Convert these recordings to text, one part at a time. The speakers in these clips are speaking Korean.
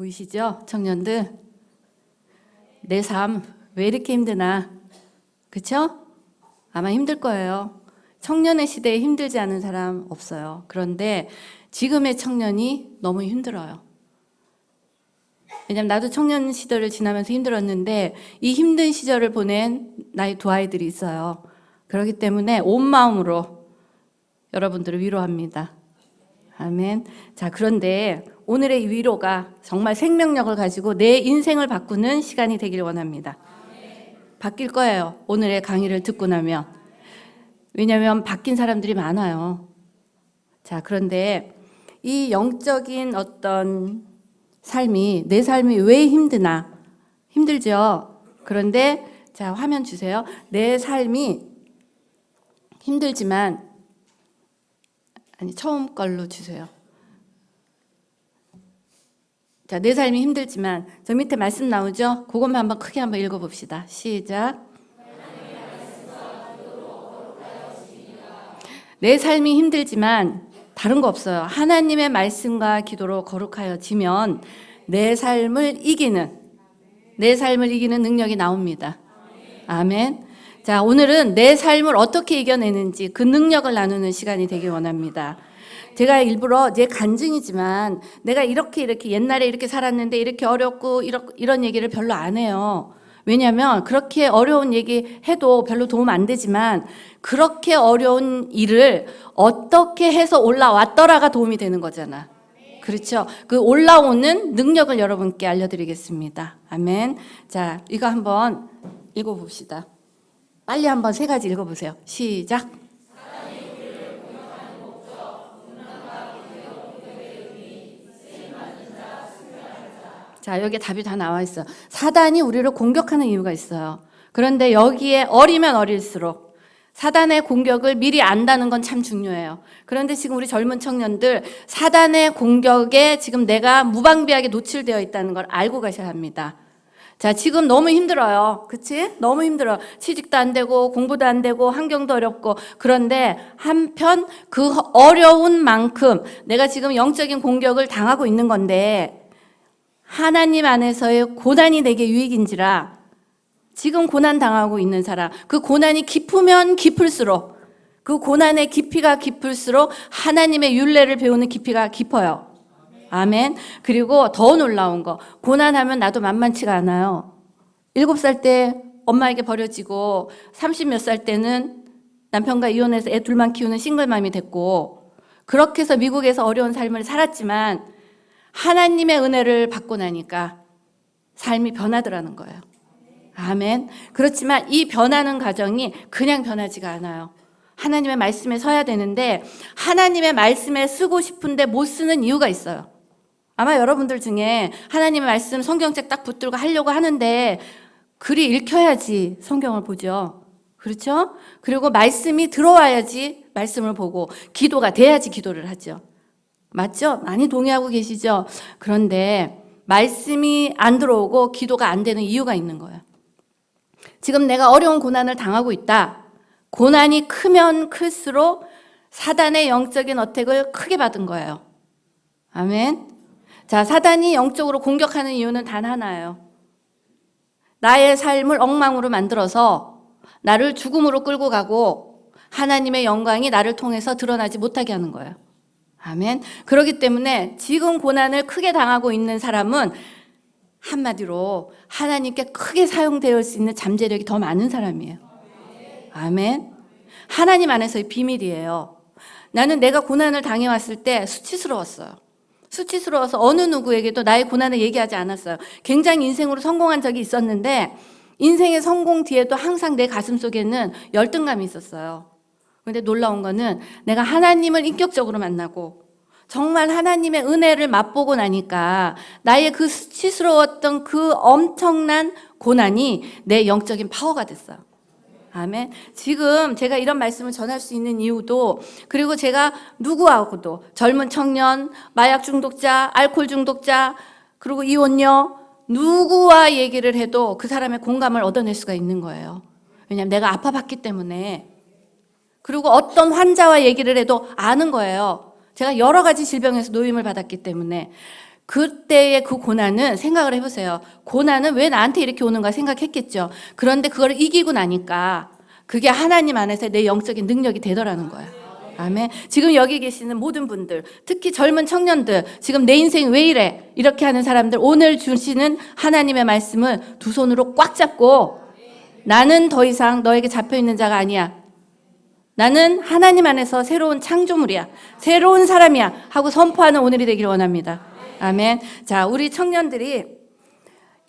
보이시죠? 청년들. 내 삶 왜 이렇게 힘드나? 그쵸? 아마 힘들 거예요. 청년의 시대에 힘들지 않은 사람 없어요. 그런데 지금의 청년이 너무 힘들어요. 왜냐면 나도 청년 시절을 지나면서 힘들었는데 이 힘든 시절을 보낸 나의 두 아이들이 있어요. 그렇기 때문에 온 마음으로 여러분들을 위로합니다. 아멘. 자, 그런데 오늘의 이 위로가 정말 생명력을 가지고 내 인생을 바꾸는 시간이 되길 원합니다. 바뀔 거예요. 오늘의 강의를 듣고 나면. 왜냐하면 바뀐 사람들이 많아요. 자, 그런데 이 영적인 어떤 삶이, 내 삶이 왜 힘드나? 힘들죠? 그런데, 자, 화면 주세요. 내 삶이 힘들지만, 아니, 처음 걸로 주세요. 자, 내 삶이 힘들지만, 저 밑에 말씀 나오죠? 그것만 한번 크게 한번 읽어 봅시다. 시작. 내 삶이 힘들지만 다른 거 없어요. 하나님의 말씀과 기도로 거룩하여 지면 내 삶을 이기는 내 삶을 이기는 능력이 나옵니다. 아멘. 자, 오늘은 내 삶을 어떻게 이겨내는지 그 능력을 나누는 시간이 되길 원합니다. 제가 일부러 제 간증이지만 내가 이렇게 이렇게 옛날에 이렇게 살았는데 이렇게 어렵고 이런, 이런 얘기를 별로 안 해요. 왜냐하면 그렇게 어려운 얘기 해도 별로 도움 안 되지만 그렇게 어려운 일을 어떻게 해서 올라왔더라가 도움이 되는 거잖아. 그렇죠. 그 올라오는 능력을 여러분께 알려드리겠습니다. 아멘. 자, 이거 한번 읽어봅시다. 빨리 한번 세 가지 읽어보세요. 시작. 자, 여기에 답이 다 나와 있어. 사단이 우리를 공격하는 이유가 있어요. 그런데 여기에 어리면 어릴수록 사단의 공격을 미리 안다는 건 참 중요해요. 그런데 지금 우리 젊은 청년들 사단의 공격에 지금 내가 무방비하게 노출되어 있다는 걸 알고 가셔야 합니다. 자, 지금 너무 힘들어요. 그치? 너무 힘들어. 취직도 안 되고, 공부도 안 되고, 환경도 어렵고. 그런데 한편 그 어려운 만큼 내가 지금 영적인 공격을 당하고 있는 건데, 하나님 안에서의 고난이 내게 유익인지라 지금 고난 당하고 있는 사람 그 고난이 깊으면 깊을수록 그 고난의 깊이가 깊을수록 하나님의 윤례를 배우는 깊이가 깊어요. 아멘. 그리고 더 놀라운 거 고난하면 나도 만만치가 않아요. 일곱 살 때 엄마에게 버려지고 삼십 몇 살 때는 남편과 이혼해서 애 둘만 키우는 싱글맘이 됐고 그렇게 해서 미국에서 어려운 삶을 살았지만 하나님의 은혜를 받고 나니까 삶이 변하더라는 거예요. 아멘. 그렇지만 이 변하는 과정이 그냥 변하지가 않아요. 하나님의 말씀에 서야 되는데 하나님의 말씀에 쓰고 싶은데 못 쓰는 이유가 있어요. 아마 여러분들 중에 하나님의 말씀 성경책 딱 붙들고 하려고 하는데 글이 읽혀야지 성경을 보죠. 그렇죠? 그리고 말씀이 들어와야지 말씀을 보고 기도가 돼야지 기도를 하죠. 맞죠? 많이 동의하고 계시죠? 그런데 말씀이 안 들어오고 기도가 안 되는 이유가 있는 거예요. 지금 내가 어려운 고난을 당하고 있다. 고난이 크면 클수록 사단의 영적인 어택을 크게 받은 거예요. 아멘. 자, 사단이 영적으로 공격하는 이유는 단 하나예요. 나의 삶을 엉망으로 만들어서 나를 죽음으로 끌고 가고 하나님의 영광이 나를 통해서 드러나지 못하게 하는 거예요. 아멘. 그렇기 때문에 지금 고난을 크게 당하고 있는 사람은 한마디로 하나님께 크게 사용될 수 있는 잠재력이 더 많은 사람이에요. 아멘. 하나님 안에서의 비밀이에요. 나는 내가 고난을 당해왔을 때 수치스러웠어요. 수치스러워서 어느 누구에게도 나의 고난을 얘기하지 않았어요. 굉장히 인생으로 성공한 적이 있었는데 인생의 성공 뒤에도 항상 내 가슴 속에는 열등감이 있었어요. 근데 놀라운 거는 내가 하나님을 인격적으로 만나고 정말 하나님의 은혜를 맛보고 나니까 나의 그 수치스러웠던 그 엄청난 고난이 내 영적인 파워가 됐어요. 아멘. 지금 제가 이런 말씀을 전할 수 있는 이유도 그리고 제가 누구하고도 젊은 청년, 마약 중독자, 알코올 중독자, 그리고 이혼녀 누구와 얘기를 해도 그 사람의 공감을 얻어낼 수가 있는 거예요. 왜냐하면 내가 아파봤기 때문에 그리고 어떤 환자와 얘기를 해도 아는 거예요. 제가 여러 가지 질병에서 노임을 받았기 때문에 그때의 그 고난은 생각을 해보세요. 고난은 왜 나한테 이렇게 오는가 생각했겠죠. 그런데 그걸 이기고 나니까 그게 하나님 안에서 내 영적인 능력이 되더라는 거예요. 아멘. 지금 여기 계시는 모든 분들, 특히 젊은 청년들, 지금 내 인생 왜 이래? 이렇게 하는 사람들, 오늘 주시는 하나님의 말씀을 두 손으로 꽉 잡고 나는 더 이상 너에게 잡혀 있는 자가 아니야. 나는 하나님 안에서 새로운 창조물이야. 새로운 사람이야. 하고 선포하는 오늘이 되기를 원합니다. 아멘. 자, 우리 청년들이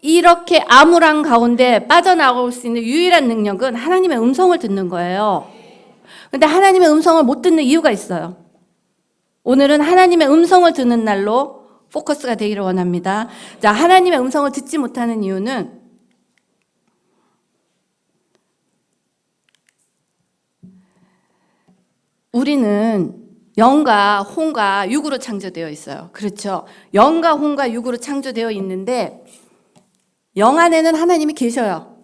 이렇게 암울한 가운데 빠져나올 수 있는 유일한 능력은 하나님의 음성을 듣는 거예요. 근데 하나님의 음성을 못 듣는 이유가 있어요. 오늘은 하나님의 음성을 듣는 날로 포커스가 되기를 원합니다. 자, 하나님의 음성을 듣지 못하는 이유는 우리는 영과 혼과 육으로 창조되어 있어요. 그렇죠. 영과 혼과 육으로 창조되어 있는데 영 안에는 하나님이 계셔요.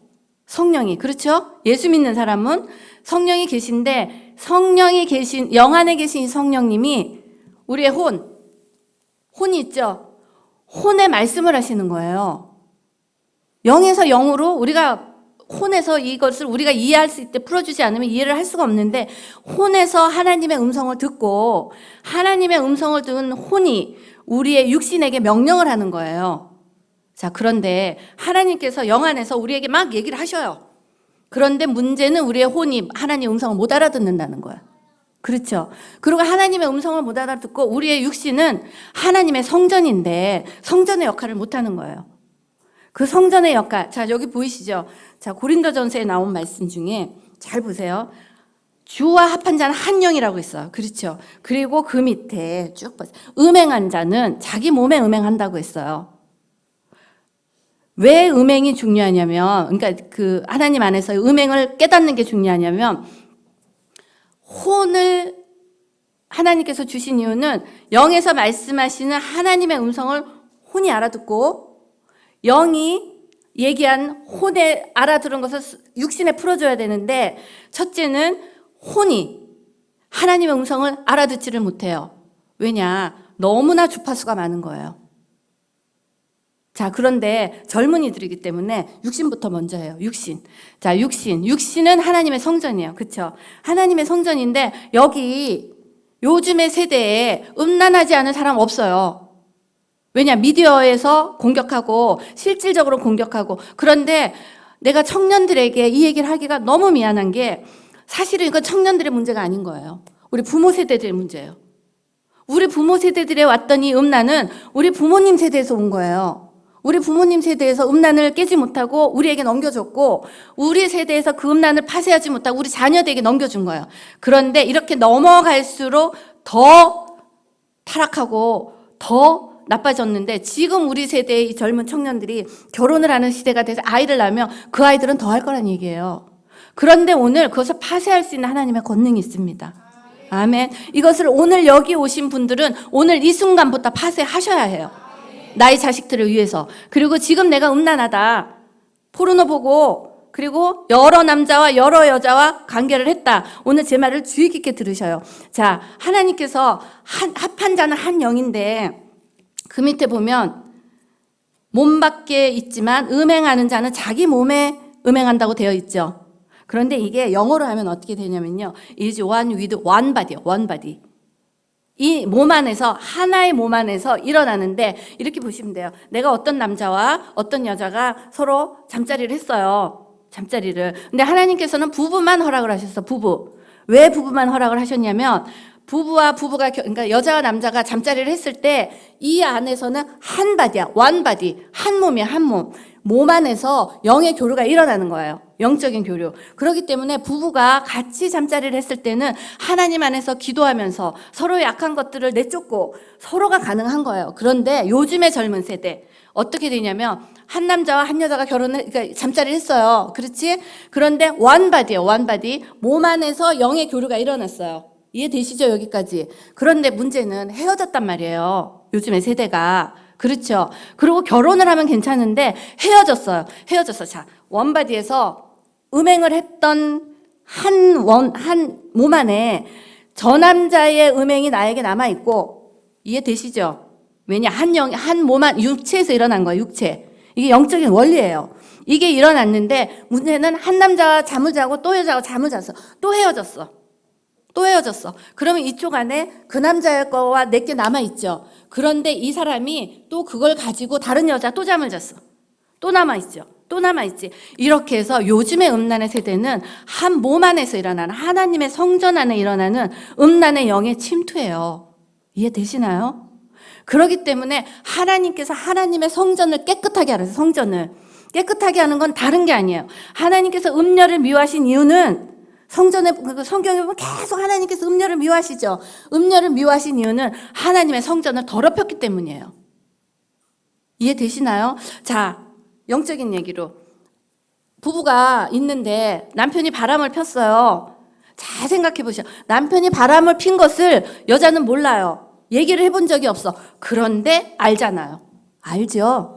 성령이. 그렇죠? 예수 믿는 사람은 성령이 계신데 성령이 계신 영 안에 계신 이 성령님이 우리의 혼 혼이 있죠. 혼의 말씀을 하시는 거예요. 영에서 영으로 우리가 혼에서 이것을 우리가 이해할 수 있게 풀어주지 않으면 이해를 할 수가 없는데 혼에서 하나님의 음성을 듣고 하나님의 음성을 듣는 혼이 우리의 육신에게 명령을 하는 거예요. 자, 그런데 하나님께서 영 안에서 우리에게 막 얘기를 하셔요. 그런데 문제는 우리의 혼이 하나님의 음성을 못 알아듣는다는 거야. 그렇죠. 그리고 하나님의 음성을 못 알아듣고 우리의 육신은 하나님의 성전인데 성전의 역할을 못 하는 거예요. 그 성전의 역할. 자, 여기 보이시죠? 자, 고린도전서에 나온 말씀 중에 잘 보세요. 주와 합한 자는 한 영이라고 있어요. 그렇죠. 그리고 그 밑에 쭉 보세요. 음행한 자는 자기 몸에 음행한다고 했어요. 왜 음행이 중요하냐면, 그러니까 그 하나님 안에서 음행을 깨닫는 게 중요하냐면, 혼을 하나님께서 주신 이유는 영에서 말씀하시는 하나님의 음성을 혼이 알아듣고, 영이 얘기한 혼에 알아들은 것을 육신에 풀어줘야 되는데, 첫째는 혼이 하나님의 음성을 알아듣지를 못해요. 왜냐? 너무나 주파수가 많은 거예요. 자, 그런데 젊은이들이기 때문에 육신부터 먼저 해요. 육신. 자, 육신. 육신은 하나님의 성전이에요. 그쵸? 하나님의 성전인데, 여기 요즘의 세대에 음란하지 않은 사람 없어요. 왜냐? 미디어에서 공격하고, 실질적으로 공격하고. 그런데 내가 청년들에게 이 얘기를 하기가 너무 미안한 게, 사실은 이건 청년들의 문제가 아닌 거예요. 우리 부모 세대들의 문제예요. 우리 부모 세대들에 왔던 이 음란은 우리 부모님 세대에서 온 거예요. 우리 부모님 세대에서 음란을 깨지 못하고 우리에게 넘겨줬고 우리 세대에서 그 음란을 파쇄하지 못하고 우리 자녀들에게 넘겨준 거예요. 그런데 이렇게 넘어갈수록 더 타락하고 더 나빠졌는데 지금 우리 세대의 이 젊은 청년들이 결혼을 하는 시대가 돼서 아이를 낳으면 그 아이들은 더 할 거란 얘기예요. 그런데 오늘 그것을 파쇄할 수 있는 하나님의 권능이 있습니다. 아멘. 이것을 오늘 여기 오신 분들은 오늘 이 순간부터 파쇄하셔야 해요. 나의 자식들을 위해서. 그리고 지금 내가 음란하다. 포르노 보고 그리고 여러 남자와 여러 여자와 관계를 했다. 오늘 제 말을 주의 깊게 들으셔요. 자, 하나님께서 한, 합한 자는 한 영인데 그 밑에 보면 몸 밖에 있지만 음행하는 자는 자기 몸에 음행한다고 되어 있죠. 그런데 이게 영어로 하면 어떻게 되냐면요. is one with one body, one body. 이몸 안에서 하나의 몸 안에서 일어나는데 이렇게 보시면 돼요. 내가 어떤 남자와 어떤 여자가 서로 잠자리를 했어요. 잠자리를. 근데 하나님께서는 부부만 허락을 하셨어. 부부. 왜 부부만 허락을 하셨냐면 부부와 부부가 겨- 그러니까 여자와 남자가 잠자리를 했을 때 이 안에서는 한 바디야. 원 바디. 한 몸이야, 한 몸. 몸 안에서 영의 교류가 일어나는 거예요. 영적인 교류. 그렇기 때문에 부부가 같이 잠자리를 했을 때는 하나님 안에서 기도하면서 서로 약한 것들을 내쫓고 서로가 가능한 거예요. 그런데 요즘의 젊은 세대 어떻게 되냐면 한 남자와 한 여자가 결혼을 그러니까 잠자리를 했어요. 그렇지? 그런데 원바디예요. 원바디. 몸 안에서 영의 교류가 일어났어요. 이해되시죠? 여기까지. 그런데 문제는 헤어졌단 말이에요. 요즘의 세대가. 그렇죠. 그리고 결혼을 하면 괜찮은데 헤어졌어요. 헤어졌어. 자, 원바디에서 음행을 했던 한 원, 한 몸 안에 저 남자의 음행이 나에게 남아있고, 이해되시죠? 왜냐 한 영, 한 몸한 육체에서 일어난 거예요. 육체. 이게 영적인 원리예요. 이게 일어났는데 문제는 한 남자와 잠을 자고 또 여자와 잠을 잤어. 또 헤어졌어. 또 헤어졌어. 그러면 이쪽 안에 그 남자의 거와 내게 남아 있죠. 그런데 이 사람이 또 그걸 가지고 다른 여자 또 잠을 잤어. 또 남아 있죠. 또 남아 있지. 이렇게 해서 요즘의 음란의 세대는 한 몸 안에서 일어나는 하나님의 성전 안에 일어나는 음란의 영의 침투예요. 이해되시나요? 그렇기 때문에 하나님께서 하나님의 성전을 깨끗하게 하라서 성전을 깨끗하게 하는 건 다른 게 아니에요. 하나님께서 음녀를 미워하신 이유는 성전에 그 성경에 보면 계속 하나님께서 음녀를 미워하시죠. 음녀를 미워하신 이유는 하나님의 성전을 더럽혔기 때문이에요. 이해되시나요? 자, 영적인 얘기로 부부가 있는데 남편이 바람을 폈어요. 잘 생각해 보셔. 남편이 바람을 핀 것을 여자는 몰라요. 얘기를 해본 적이 없어. 그런데 알잖아요. 알죠?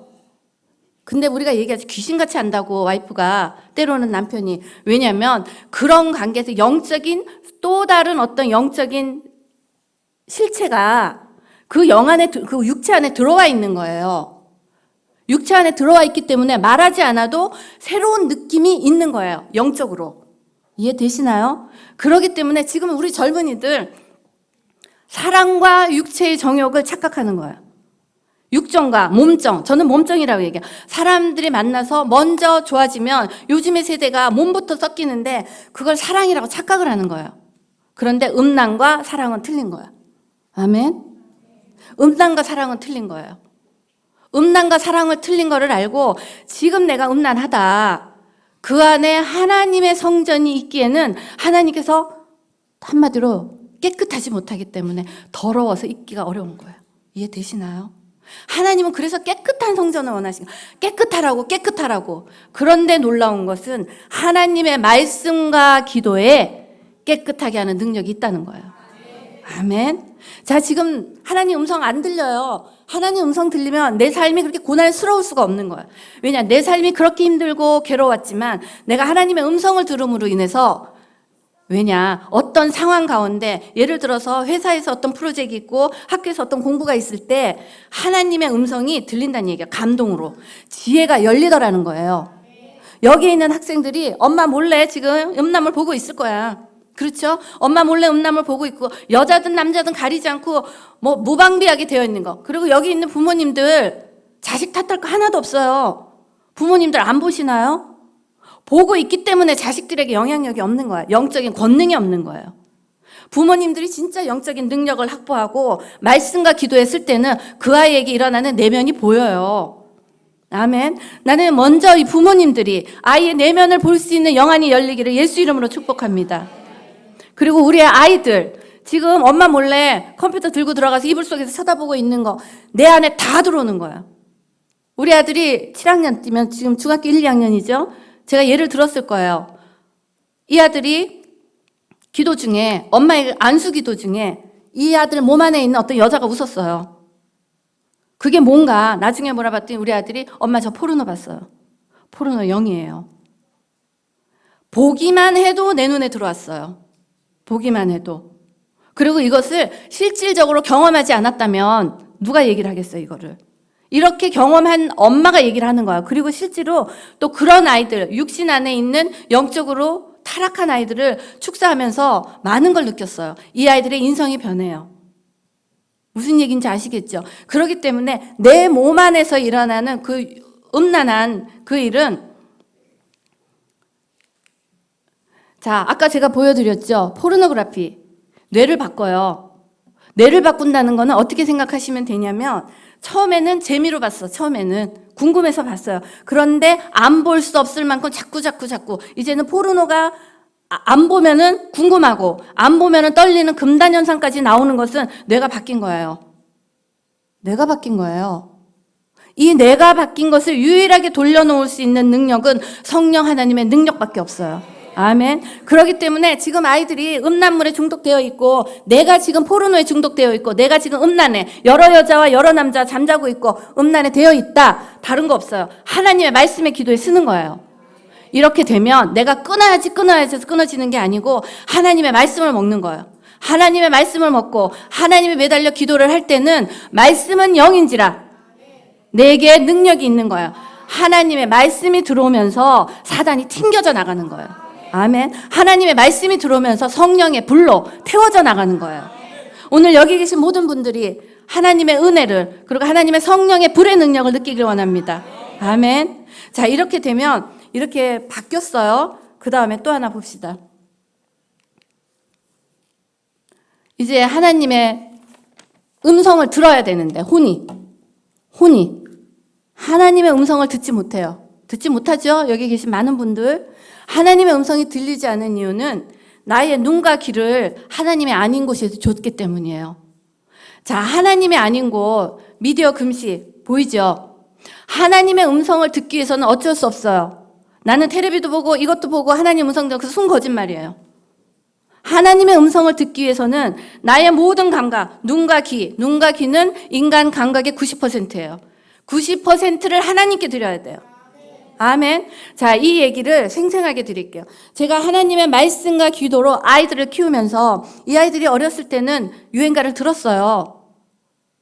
근데 우리가 얘기하지 귀신같이 안다고 와이프가 때로는 남편이 왜냐면 그런 관계에서 영적인 또 다른 어떤 영적인 실체가 그 영 안에 들- 그 육체 안에 들어와 있는 거예요. 육체 안에 들어와 있기 때문에 말하지 않아도 새로운 느낌이 있는 거예요. 영적으로. 이해되시나요? 그렇기 때문에 지금 우리 젊은이들 사랑과 육체의 정욕을 착각하는 거예요. 육정과 몸정, 저는 몸정이라고 얘기해요. 사람들이 만나서 먼저 좋아지면 요즘의 세대가 몸부터 섞이는데 그걸 사랑이라고 착각을 하는 거예요. 그런데 음란과 사랑은 틀린 거예요. 아멘? 음란과 사랑은 틀린 거예요. 음란과 사랑을 틀린 거를 알고 지금 내가 음란하다. 그 안에 하나님의 성전이 있기에는 하나님께서 한마디로 깨끗하지 못하기 때문에 더러워서 있기가 어려운 거예요. 이해되시나요? 하나님은 그래서 깨끗한 성전을 원하신 거예요. 깨끗하라고 깨끗하라고. 그런데 놀라운 것은 하나님의 말씀과 기도에 깨끗하게 하는 능력이 있다는 거예요. 아멘. 자, 지금 하나님 음성 안 들려요. 하나님 음성 들리면 내 삶이 그렇게 고난스러울 수가 없는 거야. 왜냐, 내 삶이 그렇게 힘들고 괴로웠지만 내가 하나님의 음성을 들음으로 인해서 왜냐, 어떤 상황 가운데 예를 들어서 회사에서 어떤 프로젝트 있고 학교에서 어떤 공부가 있을 때 하나님의 음성이 들린다는 얘기야. 감동으로. 지혜가 열리더라는 거예요. 여기 있는 학생들이 엄마 몰래 지금 음란물 보고 있을 거야. 그렇죠? 엄마 몰래 음란물 보고 있고 여자든 남자든 가리지 않고 뭐 무방비하게 되어 있는 거. 그리고 여기 있는 부모님들 자식 탓할 거 하나도 없어요. 부모님들 안 보시나요? 보고 있기 때문에 자식들에게 영향력이 없는 거야. 영적인 권능이 없는 거예요. 부모님들이 진짜 영적인 능력을 확보하고 말씀과 기도했을 때는 그 아이에게 일어나는 내면이 보여요. 아멘. 나는 먼저 이 부모님들이 아이의 내면을 볼 수 있는 영안이 열리기를 예수 이름으로 축복합니다. 그리고 우리의 아이들 지금 엄마 몰래 컴퓨터 들고 들어가서 이불 속에서 쳐다보고 있는 거 내 안에 다 들어오는 거야. 우리 아들이 7학년 뛰면 지금 중학교 1, 2학년이죠. 제가 예를 들었을 거예요. 이 아들이 기도 중에 엄마의 안수 기도 중에 이 아들 몸 안에 있는 어떤 여자가 웃었어요. 그게 뭔가 나중에 물어봤더니 우리 아들이 엄마 저 포르노 봤어요. 포르노 영이에요. 보기만 해도 내 눈에 들어왔어요. 보기만 해도. 그리고 이것을 실질적으로 경험하지 않았다면 누가 얘기를 하겠어요, 이거를. 이렇게 경험한 엄마가 얘기를 하는 거야. 그리고 실제로 또 그런 아이들, 육신 안에 있는 영적으로 타락한 아이들을 축사하면서 많은 걸 느꼈어요. 이 아이들의 인성이 변해요. 무슨 얘기인지 아시겠죠? 그렇기 때문에 내 몸 안에서 일어나는 그 음란한 그 일은 자, 아까 제가 보여드렸죠? 포르노그라피. 뇌를 바꿔요. 뇌를 바꾼다는 거는 어떻게 생각하시면 되냐면, 처음에는 재미로 봤어, 처음에는. 궁금해서 봤어요. 그런데 안 볼 수 없을 만큼 자꾸, 자꾸, 자꾸. 이제는 포르노가 아- 안 보면은 궁금하고, 안 보면은 떨리는 금단 현상까지 나오는 것은 뇌가 바뀐 거예요. 뇌가 바뀐 거예요. 이 뇌가 바뀐 것을 유일하게 돌려놓을 수 있는 능력은 성령 하나님의 능력밖에 없어요. 아멘. 그렇기 때문에 지금 아이들이 음란물에 중독되어 있고, 내가 지금 포르노에 중독되어 있고, 내가 지금 음란에 여러 여자와 여러 남자 잠자고 있고, 음란에 되어 있다. 다른 거 없어요. 하나님의 말씀의 기도에 쓰는 거예요. 이렇게 되면 내가 끊어야지 끊어야지 해서 끊어지는 게 아니고, 하나님의 말씀을 먹는 거예요. 하나님의 말씀을 먹고 하나님에 매달려 기도를 할 때는 말씀은 영인지라 내게 능력이 있는 거예요. 하나님의 말씀이 들어오면서 사단이 튕겨져 나가는 거예요. 아멘. 하나님의 말씀이 들어오면서 성령의 불로 태워져 나가는 거예요. 오늘 여기 계신 모든 분들이 하나님의 은혜를 그리고 하나님의 성령의 불의 능력을 느끼길 원합니다. 아멘. 자, 이렇게 되면 이렇게 바뀌었어요. 그 다음에 또 하나 봅시다. 이제 하나님의 음성을 들어야 되는데, 혼이. 혼이. 하나님의 음성을 듣지 못해요. 듣지 못하죠? 여기 계신 많은 분들. 하나님의 음성이 들리지 않은 이유는 나의 눈과 귀를 하나님의 아닌 곳에서 줬기 때문이에요. 자, 하나님의 아닌 곳, 미디어 금시, 보이죠? 하나님의 음성을 듣기 위해서는 어쩔 수 없어요. 나는 테레비도 보고 이것도 보고 하나님 음성 듣고 순 거짓말이에요. 하나님의 음성을 듣기 위해서는 나의 모든 감각, 눈과 귀, 눈과 귀는 인간 감각의 90%예요. 90%를 하나님께 드려야 돼요. 아멘. 자, 이 얘기를 생생하게 드릴게요. 제가 하나님의 말씀과 기도로 아이들을 키우면서 이 아이들이 어렸을 때는 유행가를 들었어요.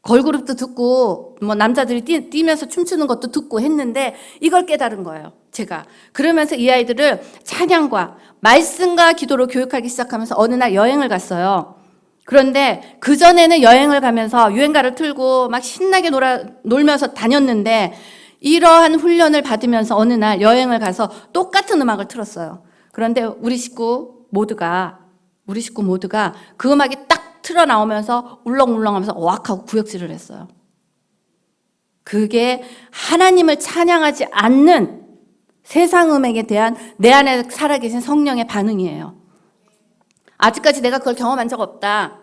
걸그룹도 듣고 뭐 남자들이 뛰, 뛰면서 춤추는 것도 듣고 했는데 이걸 깨달은 거예요. 제가 그러면서 이 아이들을 찬양과 말씀과 기도로 교육하기 시작하면서 어느 날 여행을 갔어요. 그런데 그 전에는 여행을 가면서 유행가를 틀고 막 신나게 놀아 놀면서 다녔는데 이러한 훈련을 받으면서 어느 날 여행을 가서 똑같은 음악을 틀었어요. 그런데 우리 식구 모두가 우리 식구 모두가 그 음악이 딱 틀어 나오면서 울렁울렁하면서 오악하고 구역질을 했어요. 그게 하나님을 찬양하지 않는 세상 음악에 대한 내 안에 살아계신 성령의 반응이에요. 아직까지 내가 그걸 경험한 적 없다.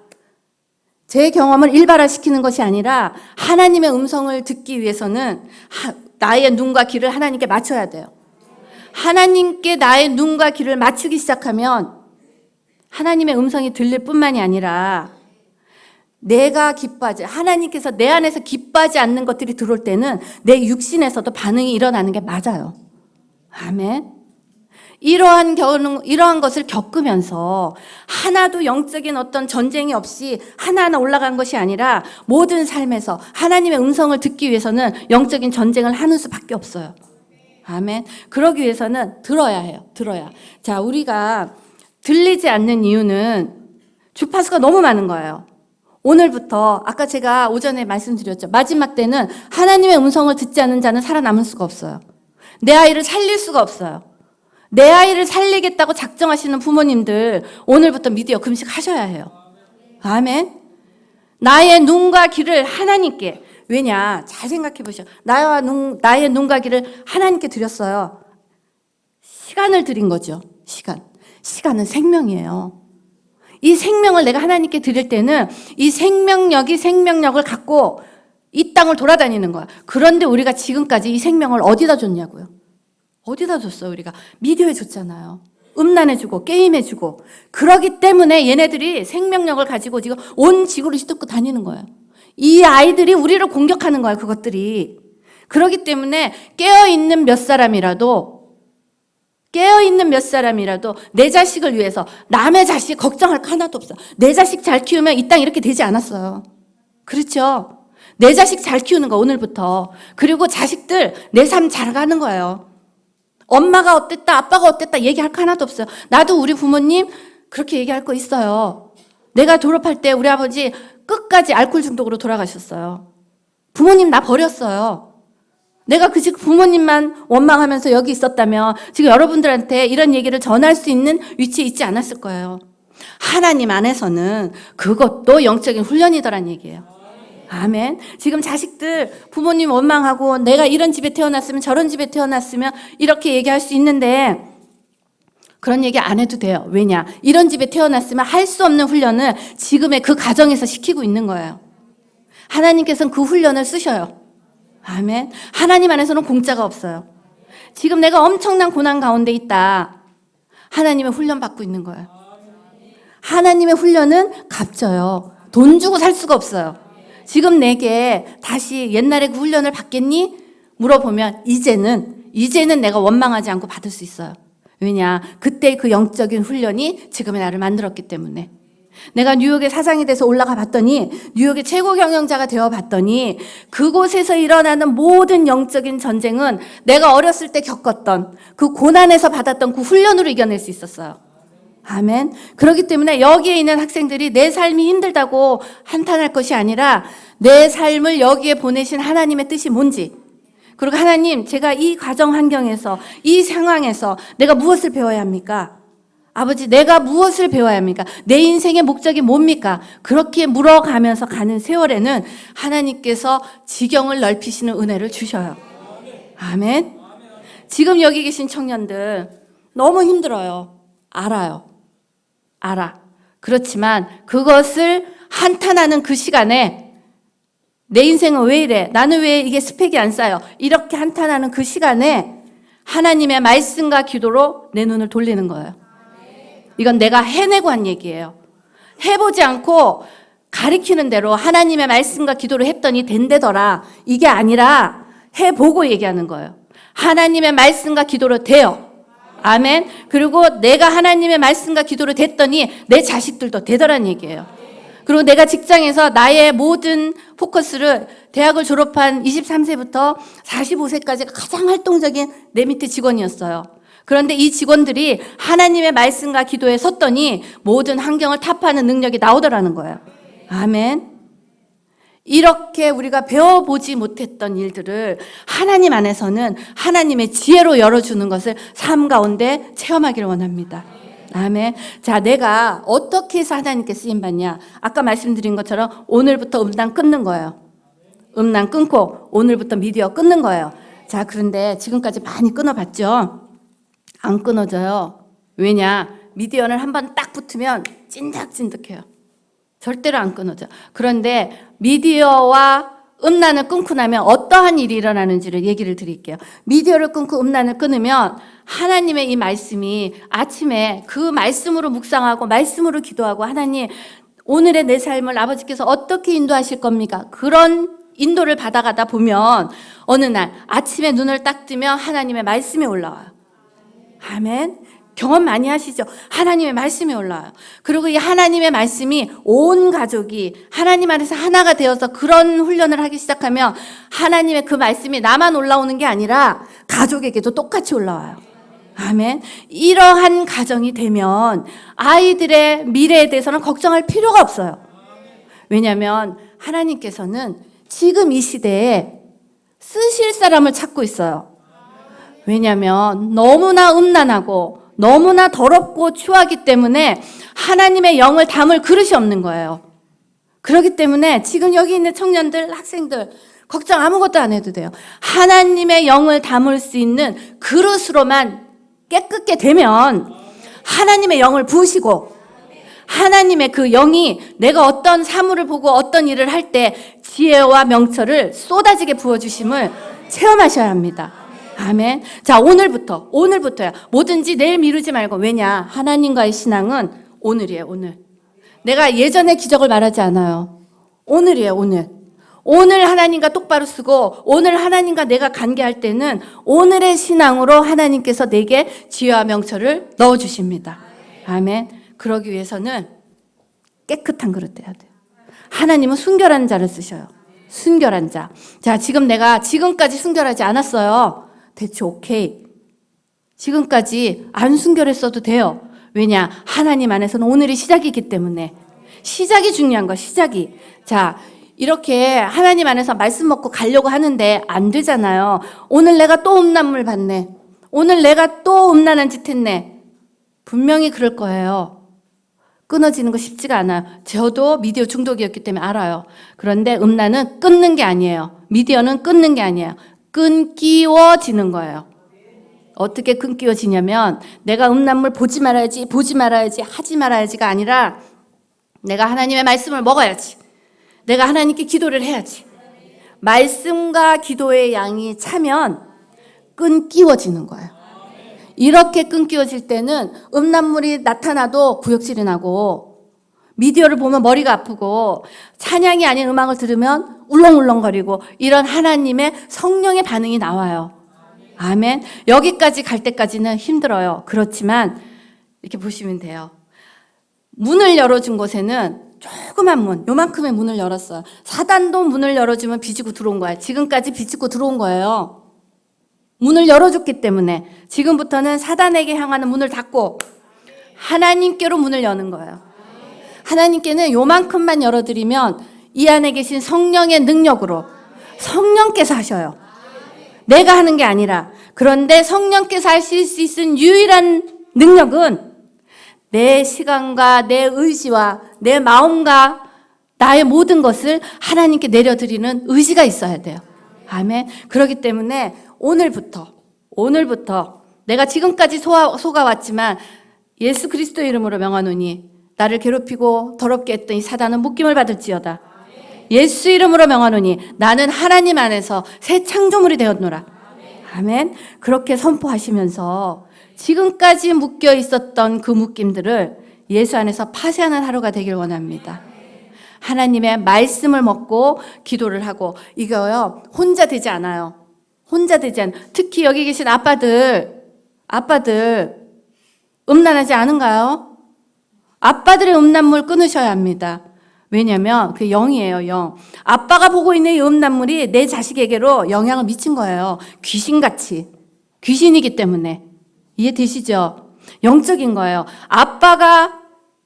제 경험을 일발화시키는 것이 아니라 하나님의 음성을 듣기 위해서는 하- 나의 눈과 귀를 하나님께 맞춰야 돼요. 하나님께 나의 눈과 귀를 맞추기 시작하면 하나님의 음성이 들릴 뿐만이 아니라 내가 기뻐하지, 하나님께서 내 안에서 기뻐하지 않는 것들이 들어올 때는 내 육신에서도 반응이 일어나는 게 맞아요. 아멘. 이러한 경우, 이러한 것을 겪으면서 하나도 영적인 어떤 전쟁이 없이 하나하나 올라간 것이 아니라 모든 삶에서 하나님의 음성을 듣기 위해서는 영적인 전쟁을 하는 수밖에 없어요. 아멘. 그러기 위해서는 들어야 해요. 들어야. 자, 우리가 들리지 않는 이유는 주파수가 너무 많은 거예요. 오늘부터 아까 제가 오전에 말씀드렸죠. 마지막 때는 하나님의 음성을 듣지 않는 자는 살아남을 수가 없어요. 내 아이를 살릴 수가 없어요. 내 아이를 살리겠다고 작정하시는 부모님들 오늘부터 미디어 금식하셔야 해요. 아멘. 나의 눈과 귀를 하나님께 왜냐 잘 생각해 보셔. 나와 눈 나의 눈과 귀를 하나님께 드렸어요. 시간을 드린 거죠. 시간. 시간은 생명이에요. 이 생명을 내가 하나님께 드릴 때는 이 생명력이 생명력을 갖고 이 땅을 돌아다니는 거야. 그런데 우리가 지금까지 이 생명을 어디다 줬냐고요? 어디다 줬어, 우리가? 미디어에 줬잖아요. 음란해 주고, 게임해 주고. 그러기 때문에 얘네들이 생명력을 가지고 지금 온 지구를 휘젓고 다니는 거예요. 이 아이들이 우리를 공격하는 거예요, 그것들이. 그러기 때문에 깨어 있는 몇 사람이라도 깨어 있는 몇 사람이라도 내 자식을 위해서 남의 자식 걱정할 거 하나도 없어. 내 자식 잘 키우면 이 땅 이렇게 되지 않았어요. 그렇죠? 내 자식 잘 키우는 거 오늘부터. 그리고 자식들 내 삶 잘 가는 거예요. 엄마가 어땠다, 아빠가 어땠다 얘기할 거 하나도 없어요. 나도 우리 부모님 그렇게 얘기할 거 있어요. 내가 졸업할 때 우리 아버지 끝까지 알코올 중독으로 돌아가셨어요. 부모님 나 버렸어요. 내가 그 집 부모님만 원망하면서 여기 있었다면 지금 여러분들한테 이런 얘기를 전할 수 있는 위치에 있지 않았을 거예요. 하나님 안에서는 그것도 영적인 훈련이더란 얘기예요. 아멘. 지금 자식들 부모님 원망하고 내가 이런 집에 태어났으면 저런 집에 태어났으면 이렇게 얘기할 수 있는데 그런 얘기 안 해도 돼요. 왜냐? 이런 집에 태어났으면 할 수 없는 훈련을 지금의 그 가정에서 시키고 있는 거예요. 하나님께서는 그 훈련을 쓰셔요. 아멘. 하나님 안에서는 공짜가 없어요. 지금 내가 엄청난 고난 가운데 있다. 하나님의 훈련 받고 있는 거예요. 하나님의 훈련은 값져요. 돈 주고 살 수가 없어요. 지금 내게 다시 옛날에 그 훈련을 받겠니? 물어보면 이제는 이제는 내가 원망하지 않고 받을 수 있어요. 왜냐? 그때 그 영적인 훈련이 지금의 나를 만들었기 때문에. 내가 뉴욕의 사장이 돼서 올라가 봤더니 뉴욕의 최고 경영자가 되어 봤더니 그곳에서 일어나는 모든 영적인 전쟁은 내가 어렸을 때 겪었던 그 고난에서 받았던 그 훈련으로 이겨낼 수 있었어요. 아멘. 그렇기 때문에 여기에 있는 학생들이 내 삶이 힘들다고 한탄할 것이 아니라 내 삶을 여기에 보내신 하나님의 뜻이 뭔지 그리고 하나님 제가 이 가정 환경에서 이 상황에서 내가 무엇을 배워야 합니까? 아버지, 내가 무엇을 배워야 합니까? 내 인생의 목적이 뭡니까? 그렇게 물어가면서 가는 세월에는 하나님께서 지경을 넓히시는 은혜를 주셔요. 아멘. 지금 여기 계신 청년들 너무 힘들어요. 알아요. 알아. 그렇지만 그것을 한탄하는 그 시간에 내 인생은 왜 이래? 나는 왜 이게 스펙이 안 쌓여? 이렇게 한탄하는 그 시간에 하나님의 말씀과 기도로 내 눈을 돌리는 거예요. 이건 내가 해내고 한 얘기예요. 해보지 않고 가리키는 대로 하나님의 말씀과 기도를 했더니 된대더라. 이게 아니라 해보고 얘기하는 거예요. 하나님의 말씀과 기도로 돼요. 아멘. 그리고 내가 하나님의 말씀과 기도로 됐더니 내 자식들도 되더란 얘기예요. 그리고 내가 직장에서 나의 모든 포커스를 대학을 졸업한 23세부터 45세까지가 가장 활동적인 내 밑에 직원이었어요. 그런데 이 직원들이 하나님의 말씀과 기도에 섰더니 모든 환경을 타파하는 능력이 나오더라는 거예요. 아멘. 이렇게 우리가 배워보지 못했던 일들을 하나님 안에서는 하나님의 지혜로 열어주는 것을 삶 가운데 체험하기를 원합니다. 아멘. 자, 내가 어떻게 해서 하나님께 쓰임받냐? 아까 말씀드린 것처럼 오늘부터 음란 끊는 거예요. 음란 끊고 오늘부터 미디어 끊는 거예요. 자, 그런데 지금까지 많이 끊어봤죠? 안 끊어져요. 왜냐? 미디어는 한번 딱 붙으면 찐득찐득해요. 절대로 안 끊어져. 그런데 미디어와 음란을 끊고 나면 어떠한 일이 일어나는지를 얘기를 드릴게요. 미디어를 끊고 음란을 끊으면 하나님의 이 말씀이 아침에 그 말씀으로 묵상하고 말씀으로 기도하고 하나님 오늘의 내 삶을 아버지께서 어떻게 인도하실 겁니까? 그런 인도를 받아가다 보면 어느 날 아침에 눈을 딱 뜨면 하나님의 말씀이 올라와요. 아멘. 경험 많이 하시죠? 하나님의 말씀이 올라와요. 그리고 이 하나님의 말씀이 온 가족이 하나님 안에서 하나가 되어서 그런 훈련을 하기 시작하면 하나님의 그 말씀이 나만 올라오는 게 아니라 가족에게도 똑같이 올라와요. 아멘. 이러한 가정이 되면 아이들의 미래에 대해서는 걱정할 필요가 없어요. 왜냐하면 하나님께서는 지금 이 시대에 쓰실 사람을 찾고 있어요. 왜냐하면 너무나 음란하고 너무나 더럽고 추하기 때문에 하나님의 영을 담을 그릇이 없는 거예요. 그렇기 때문에 지금 여기 있는 청년들, 학생들 걱정 아무것도 안 해도 돼요. 하나님의 영을 담을 수 있는 그릇으로만 깨끗게 되면 하나님의 영을 부으시고 하나님의 그 영이 내가 어떤 사물을 보고 어떤 일을 할 때 지혜와 명철을 쏟아지게 부어주심을 체험하셔야 합니다. 아멘. 자, 오늘부터, 오늘부터야. 뭐든지 내일 미루지 말고. 왜냐? 하나님과의 신앙은 오늘이에요, 오늘. 내가 예전에 기적을 말하지 않아요. 오늘이에요, 오늘. 오늘 하나님과 똑바로 쓰고, 오늘 하나님과 내가 관계할 때는 오늘의 신앙으로 하나님께서 내게 지혜와 명철을 넣어주십니다. 아멘. 그러기 위해서는 깨끗한 그릇 돼야 돼요. 하나님은 순결한 자를 쓰셔요. 순결한 자. 자, 지금 내가 지금까지 순결하지 않았어요. 대체 오케이. 지금까지 안 순결했어도 돼요. 왜냐? 하나님 안에서는 오늘이 시작이기 때문에. 시작이 중요한 거, 시작이. 자, 이렇게 하나님 안에서 말씀 먹고 가려고 하는데 안 되잖아요. 오늘 내가 또 음란물 봤네. 오늘 내가 또 음란한 짓 했네. 분명히 그럴 거예요. 끊어지는 거 쉽지가 않아요. 저도 미디어 중독이었기 때문에 알아요. 그런데 음란은 끊는 게 아니에요. 미디어는 끊는 게 아니에요. 끊기워지는 거예요. 어떻게 끊기워지냐면 내가 음란물 보지 말아야지, 보지 말아야지, 하지 말아야지가 아니라 내가 하나님의 말씀을 먹어야지. 내가 하나님께 기도를 해야지. 말씀과 기도의 양이 차면 끊기워지는 거예요. 이렇게 끊기워질 때는 음란물이 나타나도 구역질이 나고 미디어를 보면 머리가 아프고 찬양이 아닌 음악을 들으면 울렁울렁거리고 이런 하나님의 성령의 반응이 나와요. 아멘. 여기까지 갈 때까지는 힘들어요. 그렇지만 이렇게 보시면 돼요. 문을 열어준 곳에는 조그만 문, 요만큼의 문을 열었어요. 사단도 문을 열어주면 비지고 들어온 거야. 지금까지 비집고 들어온 거예요. 문을 열어줬기 때문에 지금부터는 사단에게 향하는 문을 닫고 하나님께로 문을 여는 거예요. 하나님께는 요만큼만 열어드리면 이 안에 계신 성령의 능력으로 성령께서 하셔요. 내가 하는 게 아니라 그런데 성령께서 하실 수 있는 유일한 능력은 내 시간과 내 의지와 내 마음과 나의 모든 것을 하나님께 내려드리는 의지가 있어야 돼요. 아멘. 그렇기 때문에 오늘부터, 오늘부터 내가 지금까지 속아왔지만 예수 그리스도 이름으로 명하노니 나를 괴롭히고 더럽게 했던 이 사단은 묶임을 받을지어다. 예수 이름으로 명하노니 나는 하나님 안에서 새 창조물이 되었노라. 아멘. 그렇게 선포하시면서 지금까지 묶여 있었던 그 묶임들을 예수 안에서 파쇄하는 하루가 되길 원합니다. 하나님의 말씀을 먹고 기도를 하고 이거요 혼자 되지 않아요. 혼자 되지 않. 특히 여기 계신 아빠들, 아빠들 음란하지 않은가요? 아빠들의 음란물 끊으셔야 합니다. 왜냐면 그 영이에요, 영. 아빠가 보고 있는 이 음란물이 내 자식에게로 영향을 미친 거예요. 귀신같이. 귀신이기 때문에. 이해되시죠? 영적인 거예요. 아빠가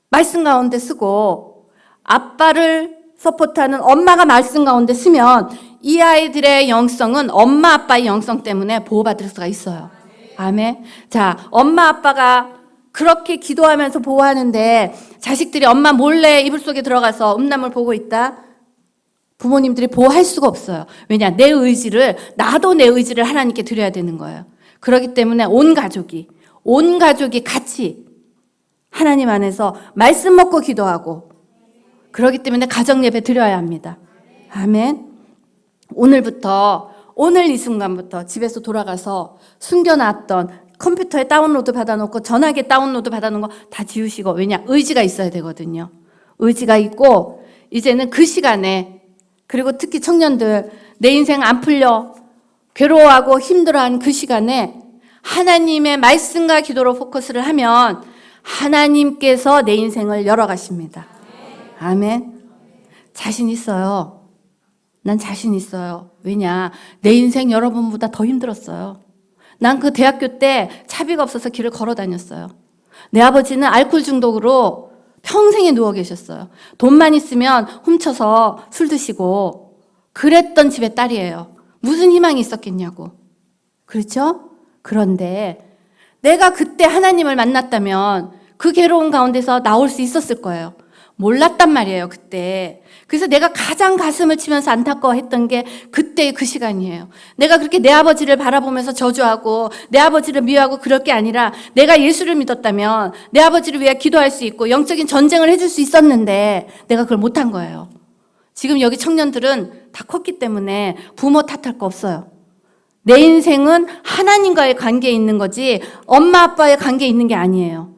말씀 가운데 쓰고 아빠를 서포트하는 엄마가 말씀 가운데 쓰면 이 아이들의 영성은 엄마 아빠의 영성 때문에 보호받을 수가 있어요. 아멘. 자, 엄마 아빠가 그렇게 기도하면서 보호하는데 자식들이 엄마 몰래 이불 속에 들어가서 음란물 보고 있다. 부모님들이 보호할 수가 없어요. 왜냐? 내 의지를, 나도 내 의지를 하나님께 드려야 되는 거예요. 그렇기 때문에 온 가족이, 온 가족이 같이 하나님 안에서 말씀 먹고 기도하고, 그렇기 때문에 가정 예배 드려야 합니다. 아멘. 오늘부터, 오늘 이 순간부터 집에서 돌아가서 숨겨놨던 컴퓨터에 다운로드 받아놓고 전화기에 다운로드 받아놓은 거 다 지우시고, 왜냐? 의지가 있어야 되거든요. 의지가 있고, 이제는 그 시간에 그리고 특히 청년들 내 인생 안 풀려 괴로워하고 힘들어하는 그 시간에 하나님의 말씀과 기도로 포커스를 하면 하나님께서 내 인생을 열어가십니다. 아멘. 자신 있어요. 난 자신 있어요. 왜냐? 내 인생 여러분보다 더 힘들었어요. 난 그 대학교 때 차비가 없어서 길을 걸어 다녔어요. 내 아버지는 알코올 중독으로 평생에 누워 계셨어요. 돈만 있으면 훔쳐서 술 드시고 그랬던 집의 딸이에요. 무슨 희망이 있었겠냐고. 그렇죠? 그런데 내가 그때 하나님을 만났다면 그 괴로운 가운데서 나올 수 있었을 거예요. 몰랐단 말이에요, 그때. 그래서 내가 가장 가슴을 치면서 안타까워했던 게 그때의 그 시간이에요. 내가 그렇게 내 아버지를 바라보면서 저주하고 내 아버지를 미워하고 그럴 게 아니라 내가 예수를 믿었다면 내 아버지를 위해 기도할 수 있고 영적인 전쟁을 해줄 수 있었는데 내가 그걸 못한 거예요. 지금 여기 청년들은 다 컸기 때문에 부모 탓할 거 없어요. 내 인생은 하나님과의 관계에 있는 거지 엄마 아빠의 관계에 있는 게 아니에요.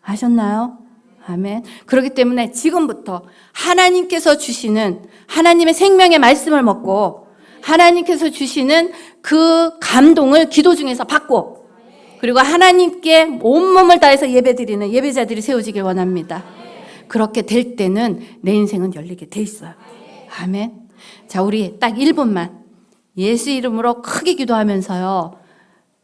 아셨나요? 아멘. 그렇기 때문에 지금부터 하나님께서 주시는 하나님의 생명의 말씀을 먹고 하나님께서 주시는 그 감동을 기도 중에서 받고 그리고 하나님께 온몸을 다해서 예배드리는 예배자들이 세워지길 원합니다. 그렇게 될 때는 내 인생은 열리게 돼 있어요. 아멘. 자, 우리 딱 1분만 예수 이름으로 크게 기도하면서요.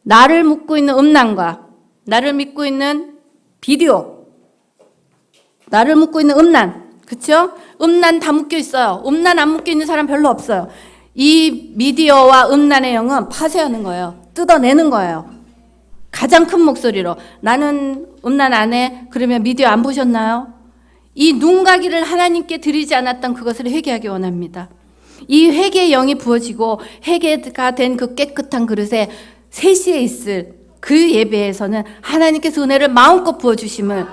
나를 묻고 있는 음란과 나를 믿고 있는 비디오 나를 묶고 있는 음란, 그쵸? 음란 다 묶여 있어요. 음란 안 묶여 있는 사람 별로 없어요. 이 미디어와 음란의 영은 파쇄하는 거예요. 뜯어내는 거예요. 가장 큰 목소리로 나는 음란 안 해. 그러면 미디어 안 보셨나요? 이 눈가기를 하나님께 드리지 않았던 그것을 회개하기 원합니다. 이 회개의 영이 부어지고 회개가 된 그 깨끗한 그릇에 세시에 있을 그 예배에서는 하나님께서 은혜를 마음껏 부어주심을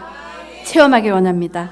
체험하길 원합니다.